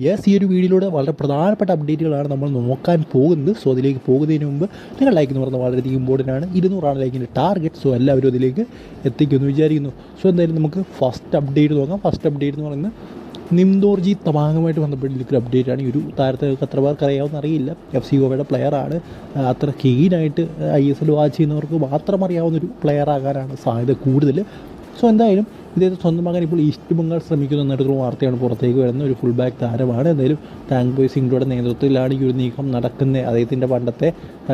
Yes ഈ ഒരു വീഡിയോയിലൂടെ വളരെ പ്രധാനപ്പെട്ട അപ്ഡേറ്റുകളാണ് നമ്മൾ നോക്കാൻ പോകുന്നത്. സോ അതിലേക്ക് പോകുന്നതിന് മുമ്പ് നിങ്ങൾ ലൈക്ക് എന്ന് പറഞ്ഞാൽ വളരെയധികം ഇമ്പോർട്ടന്റ് ആണ്. ഇരുന്നൂറാണ് ലൈക്കിന്റെ ടാർഗറ്റ് സോ എല്ലാവരും അതിലേക്ക് എത്തിക്കുമെന്ന് വിചാരിക്കുന്നു. സോ എന്തായാലും നമുക്ക് ഫസ്റ്റ് അപ്ഡേറ്റ് നോക്കാം. ഫസ്റ്റ് അപ്ഡേറ്റ് എന്ന് പറയുന്നത് നിംദോർജി തമാങ്ങുമായിട്ട് ബന്ധപ്പെട്ടിരിക്കുന്ന അപ്ഡേറ്റ് ആണ്. ഈ ഒരു താരത്തെ എത്ര പേർക്ക് അറിയാവുന്ന അറിയില്ല. എഫ് സി ഗോവയുടെ പ്ലെയറാണ് അത്ര കീനായിട്ട് ഐ എസ് എൽ വാച്ച് ചെയ്യുന്നവർക്ക് മാത്രം അറിയാവുന്ന ഒരു പ്ലെയർ ആകാനാണ് സാധ്യത കൂടുതൽ. സോ എന്തായാലും ഇദ്ദേഹത്തെ സ്വന്തമാകാൻ ഇപ്പോൾ ഈസ്റ്റ് ബംഗാൾ ശ്രമിക്കുന്നു എന്നിട്ടൊരു വാർത്തയാണ് പുറത്തേക്ക് വരുന്ന ഒരു ഫുൾ ബാക്ക് താരമാണ്. എന്തായാലും താങ്ക് ബോയ് സിംഗ്ലയുടെ നേതൃത്വത്തിലാണ് ഈ ഒരു നീക്കം നടക്കുന്നത് അദ്ദേഹത്തിന്റെ പണ്ടത്തെ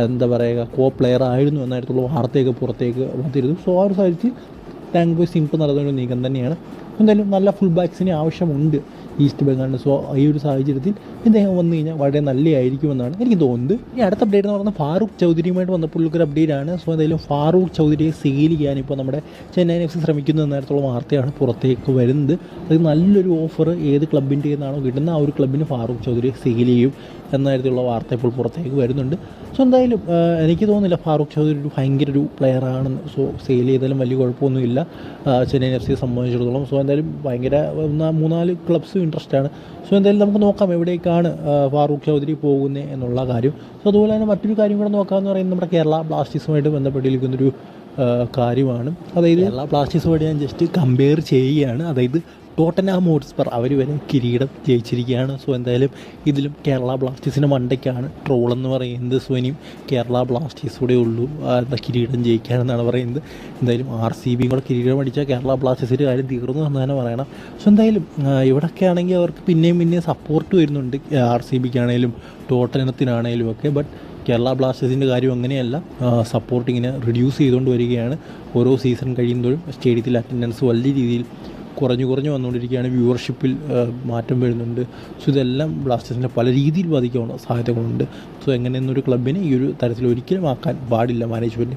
എന്താ പറയുക കോ പ്ലെയർ ആയിരുന്നു എന്നായിട്ടുള്ള വാർത്തയൊക്കെ പുറത്തേക്ക് വന്നിരുന്നു. സോ ആ ഒരു സാഹചര്യത്തിൽ താങ്ക് ബോയ് സിംഗ് നടന്ന ഒരു നീക്കം തന്നെയാണ്. എന്തായാലും നല്ല ഫുൾ ബാക്സിന് ആവശ്യമുണ്ട്. ഈസ്റ്റ് ബംഗാളിന് സോ ഈ ഒരു സാഹചര്യത്തിൽ ഇദ്ദേഹം വന്നു കഴിഞ്ഞാൽ വളരെ നല്ലതായിരിക്കുമെന്നാണ് എനിക്ക് തോന്നുന്നത്. ഇനി അടുത്ത അപ്ഡേറ്റ് എന്ന് പറഞ്ഞാൽ ഫാറൂഖ് ചൗധരിയുമായിട്ട് ബന്ധപ്പെട്ടുള്ള ഒരു അപ്ഡേറ്റ് ആണ്. സോ എന്തായാലും ഫാറൂഖ് ചൗധരിയെ സെയിൽ ചെയ്യാൻ ഇപ്പോൾ നമ്മുടെ ചെന്നൈ എഫ് സി ശ്രമിക്കുന്ന നേരത്തുള്ള വാർത്തയാണ് പുറത്തേക്ക് വരുന്നത്. അത് നല്ലൊരു ഓഫർ ഏത് ക്ലബിന്റെ നിന്നാണോ കിട്ടുന്ന ആ ഒരു ക്ലബിന് ഫാറൂഖ് ചൗധരിയെ സെയിൽ ചെയ്യും എന്ന തരത്തിലുള്ള വാർത്ത ഇപ്പോൾ പുറത്തേക്ക് വരുന്നുണ്ട്. സോ എന്തായാലും എനിക്ക് തോന്നുന്നില്ല ഫാറൂഖ് ചൗധരി ഒരു ഭയങ്കര ഒരു ആണ് സോ സെയിൽ ചെയ്താലും വലിയ കുഴപ്പമൊന്നുമില്ല ചെന്നൈ ചെന്നൈയിൻ എഫ് സിയെ സംബന്ധിച്ചിടത്തോളം. സോ എന്തായാലും ഭയങ്കര മൂന്നാൽ ക്ലബ്സും ഇൻട്രസ്റ്റ് ആണ്. സോ എന്തായാലും നമുക്ക് നോക്കാം എവിടേക്കാണ് ഫാറൂഖ് ചൗധരി പോകുന്നത് എന്നുള്ള കാര്യം. സോ അതുപോലെ തന്നെ മറ്റൊരു കാര്യം കൂടെ നോക്കാമെന്ന് പറയുന്നത് നമ്മുടെ കേരള ബ്ലാസ്റ്റേഴ്സുമായിട്ട് ബന്ധപ്പെട്ടിരിക്കുന്നൊരു കാര്യമാണ്. അതായത് കേരള ബ്ലാസ്റ്റേഴ്സുമായിട്ട് ഞാൻ ജസ്റ്റ് കമ്പയർ ചെയ്യുകയാണ്. അതായത് ടോട്ടനാം ഹോട്ട്സ്പർ അവർ വരെ കിരീടം ജയിച്ചിരിക്കുകയാണ്. സോ എന്തായാലും ഇതിലും കേരള ബ്ലാസ്റ്റേഴ്സിന് മണ്ടയ്ക്കാണ് ട്രോൾ എന്ന് പറയുന്നത് സോ ഇനിയും കേരള ബ്ലാസ്റ്റേഴ്സ് കൂടെ ഉള്ളൂ. കിരീടം ജയിക്കാനെന്നാണ് പറയുന്നത്. എന്തായാലും ആർ സി ബിയും കൂടെ കിരീടം അടിച്ചാൽ കേരള ബ്ലാസ്റ്റേഴ്സിന്റെ കാര്യം തീർന്നു എന്ന് തന്നെ പറയണം. സോ എന്തായാലും ഇവിടെയൊക്കെ ആണെങ്കിൽ അവർക്ക് പിന്നെയും പിന്നെയും സപ്പോർട്ട് വരുന്നുണ്ട്. ആർ സി ബിക്കാണേലും ടോട്ടനത്തിനാണേലും ഒക്കെ. ബട്ട് കേരള ബ്ലാസ്റ്റേഴ്സിന്റെ കാര്യം അങ്ങനെയല്ല. സപ്പോർട്ട് ഇങ്ങനെ റിഡ്യൂസ് ചെയ്തുകൊണ്ട് വരികയാണ്. ഓരോ സീസൺ കഴിയുമ്പോഴും സ്റ്റേഡിയത്തിൽ അറ്റൻഡൻസ് വലിയ രീതിയിൽ കുറഞ്ഞു കുറഞ്ഞു വന്നുകൊണ്ടിരിക്കുകയാണ്. വ്യൂവർഷിപ്പിൽ മാറ്റം വരുന്നുണ്ട്. സോ ഇതെല്ലാം ബ്ലാസ്റ്റേഴ്സിനെ പല രീതിയിൽ ബാധിക്കാനുള്ള സാധ്യതകളുണ്ട് സോ എങ്ങനെയെന്നൊരു ക്ലബിനെ ഈ ഒരു തരത്തിൽ ഒരിക്കലും ആക്കാൻ പാടില്ല മാനേജ്മെന്റ്